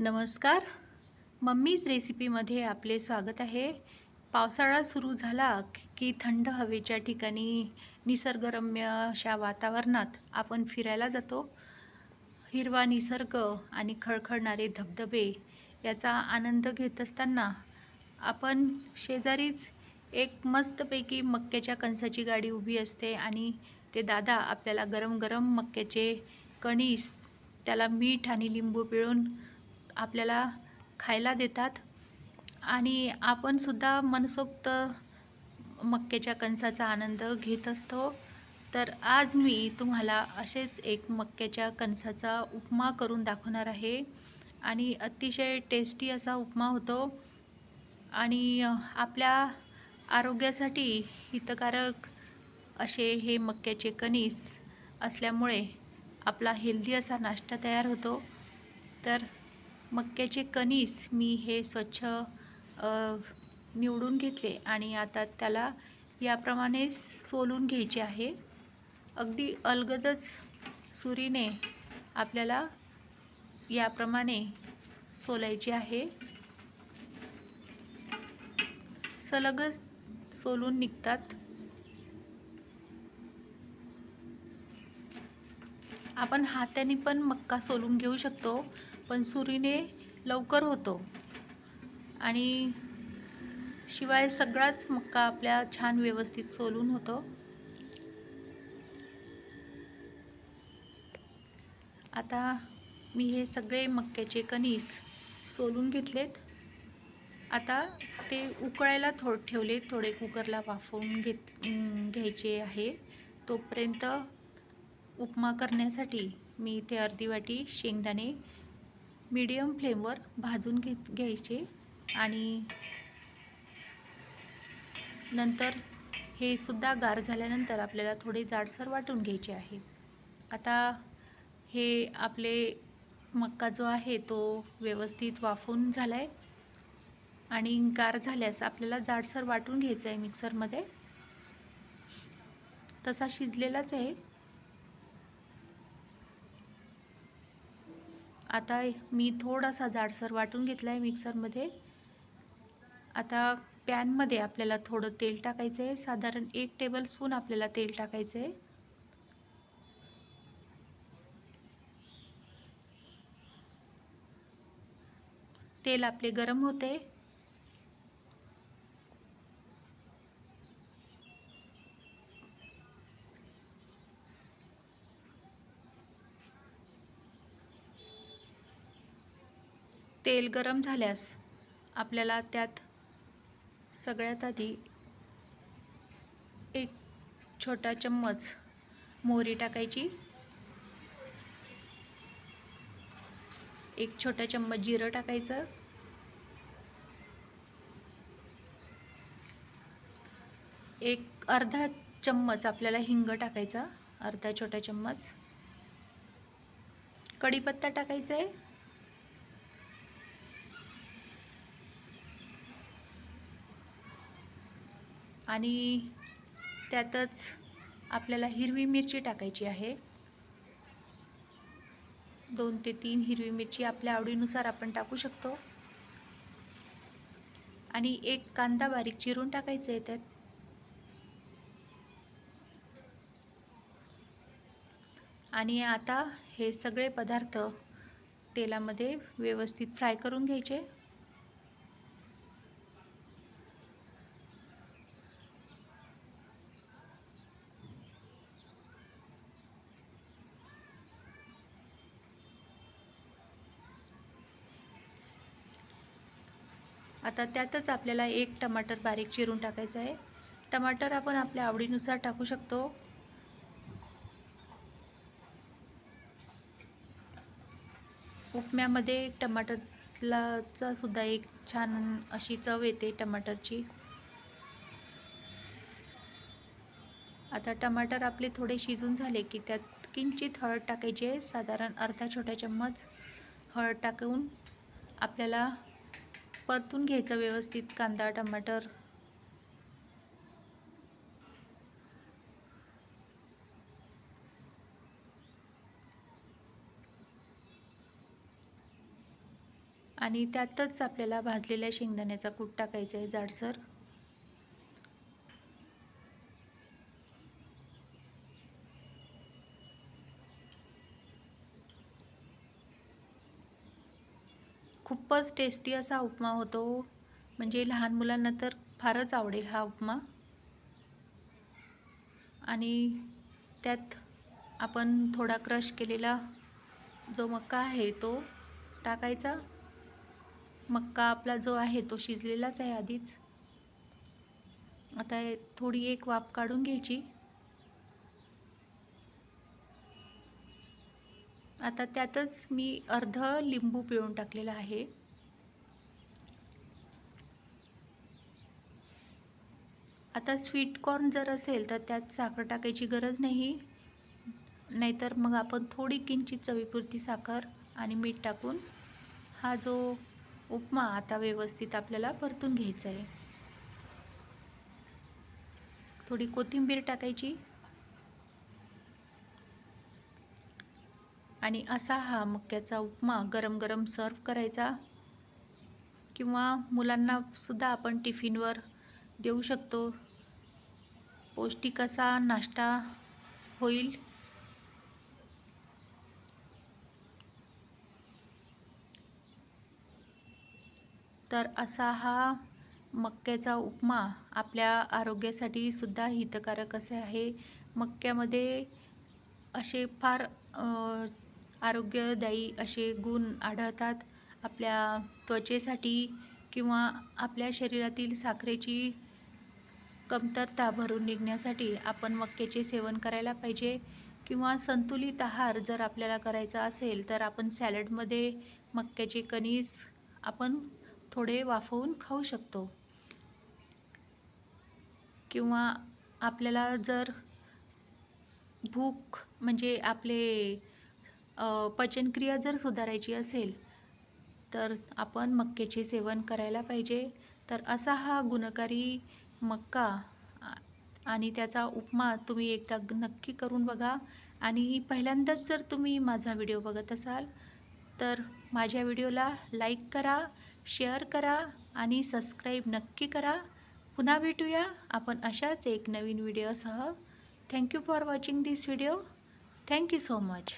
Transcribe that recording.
नमस्कार. मम्मीज रेसिपीमध्ये आपले स्वागत आहे. पावसाळा सुरू झाला की थंड हवेच्या ठिकाणी निसर्गरम्य अशा वातावरणात आपण फिरायला जातो. हिरवा निसर्ग आणि खळखळणारे धबधबे याचा आनंद घेत असताना आपण शेजारीच एक मस्तपैकी मक्याच्या कणसाची गाडी उभी असते आणि ते दादा आपल्याला गरम गरम मक्याचे कणीस त्याला मीठ आणि लिंबू पिळून आपल्याला खायला देतात. आणि आपणसुद्धा मनसोक्त मक्याच्या कणसाचा आनंद घेत असतो. तर आज मी तुम्हाला असेच एक मक्याच्या कणसाचा उपमा करून दाखवणार आहे. आणि अतिशय टेस्टी असा उपमा होतो. आणि आपल्या आरोग्यासाठी हितकारक असे हे मक्याचे कणीस असल्यामुळे आपला हेल्दी असा नाश्ता तयार होतो. तर मक्याचे कणीस मी हे स्वच्छ निवडून घेतले आणि आता त्याला याप्रमाणे सोलून घ्यायचे आहे. अगदी अलगदच सुरीने आपल्याला याप्रमाणे सोलायचे आहे. सलगच सोलून निघतात. आपण हाताने पण मक्का सोलून घेऊ शकतो. पण सुरीने लवकर होतो. आणि शिवाय सगळाच मक्का आपल्या छान व्यवस्थित सोलून होतो. आता मी हे सगळे मक्याचे कणीस सोलून घेतलेत. आता ते उकळायला थोड ठेवले थोडे कुकरला वाफवून घेत घ्यायचे आहे. तोपर्यंत उपमा करण्यासाठी मी इथे अर्धी वाटी शेंगदाणे मीडियम फ्लेमवर भाजून घे घ्यायचे आणि नंतर हे सुद्धा गार झाल्यानंतर आपल्याला थोडे जाडसर वाटून घ्यायचे आहे. आता हे आपले मक्का जो आहे तो व्यवस्थित वाफून झाला आहे आणि गार झाल्यास आपल्याला जाडसर वाटून घ्यायचं आहे मिक्सरमध्ये. तसा शिजलेलाच आहे. आता मी थोडासा जाडसर वाटून घेतला आहे मिक्सरमध्ये. आता पॅनमध्ये आपल्याला थोडं तेल टाकायचं आहे साधारण एक टेबलस्पून आपल्याला तेल टाकायचं आहे तेल आपले गरम होते तेल गरम झाल्यास आपल्याला त्यात सगळ्यात आधी एक छोटा चम्मच मोहरी टाकायची. एक छोटा चम्मच जिरं टाकायचं. एक अर्धा चम्मच आपल्याला हिंग टाकायचा अर्धा छोटा चम्मच. कढीपत्ता टाकायचा आहे आणि त्यातच आपल्याला हिरवी मिरची टाकायची आहे. दोन ते तीन हिरवी मिरची आपल्या आवडीनुसार आपण टाकू शकतो. आणि एक कांदा बारीक चिरून टाकायचा आहे त्यात. आणि आता हे सगळे पदार्थ तेलामध्ये व्यवस्थित फ्राय करून घ्यायचे. आता त्यातच आपल्याला एक टमाटर बारीक चिरून टाकायचं आहे. टमाटर आपण आपल्या आवडीनुसार टाकू शकतो. उपम्यामध्ये टमाटरला सुद्धा एक छान अशी चव येते टमाटरची. आता टमाटर आपले थोडे शिजून झाले की त्यात किंचित हळद टाकायची आहे. साधारण अर्धा छोटा चम्मच हळद टाकून आपल्याला परतून घ्यायचं व्यवस्थित कांदा टमाटर. आणि त्यातच आपल्याला भाजलेल्या शेंगदाण्याचा कूट टाकायचा आहे जाडसर. खूपच टेस्टी असा उपमा होतो. म्हणजे लहान मुलांना तर फारच आवडेल हा उपमा. आणि त्यात आपण थोडा क्रश केलेला जो मक्का आहे तो टाकायचा. मक्का आपला जो आहे तो शिजलेलाच आहे आधीच. आता थोडी एक वाफ काढून घ्यायची. आता त्यातच मी अर्ध लिंबू पिळून टाकलेला आहे. आता स्वीट कॉर्न जर असेल तर त्यात साखर टाकायची गरज नाही. नाहीतर मग आपण थोडी किंचित चवीपुरती साखर आणि मीठ टाकून हा जो उपमा आता व्यवस्थित आपल्याला परतून घ्यायचा आहे. थोडी कोथिंबीर टाकायची. आणि असा हा मक्याचा उपमा गरम गरम सर्व करायचा. किंवा मुलांनासुद्धा आपण टिफिनवर देऊ शकतो. पौष्टिक असा नाश्ता होईल. तर असा हा मक्याचा उपमा आपल्या आरोग्यासाठी सुद्धा हितकारक असे आहे. मक्यामध्ये असे फार आरोग्यदायी असे गुण आढळतात. आपल्या त्वचेसाठी किंवा आपल्या शरीरातील साखरेची कमतरता भरून निघण्यासाठी आपण मक्याचे सेवन करायला पाहिजे किंवा संतुलित आहार जर आपल्याला करायचा असेल तर आपण सॅलडमध्ये मक्याचे कणीस आपण थोडे वाफवून खाऊ शकतो. किंवा आपल्याला जर भूक म्हणजे आपले पचनक्रिया जर सुधारायची असेल तर आपण मक्याचे सेवन करायला पाहिजे. तर असा हा गुणकारी मक्का आणि त्याचा उपमा तुम्ही एकदा नक्की करून बघा. आणि पहिल्यांदाच जर तुम्ही माझा व्हिडिओ बघत असाल तर माझ्या व्हिडिओला लाईक करा शेअर करा आणि सबस्क्राईब नक्की करा. पुन्हा भेटूया आपण अशाच एक नवीन व्हिडिओसह. Thank you for watching this video. Thank you so much.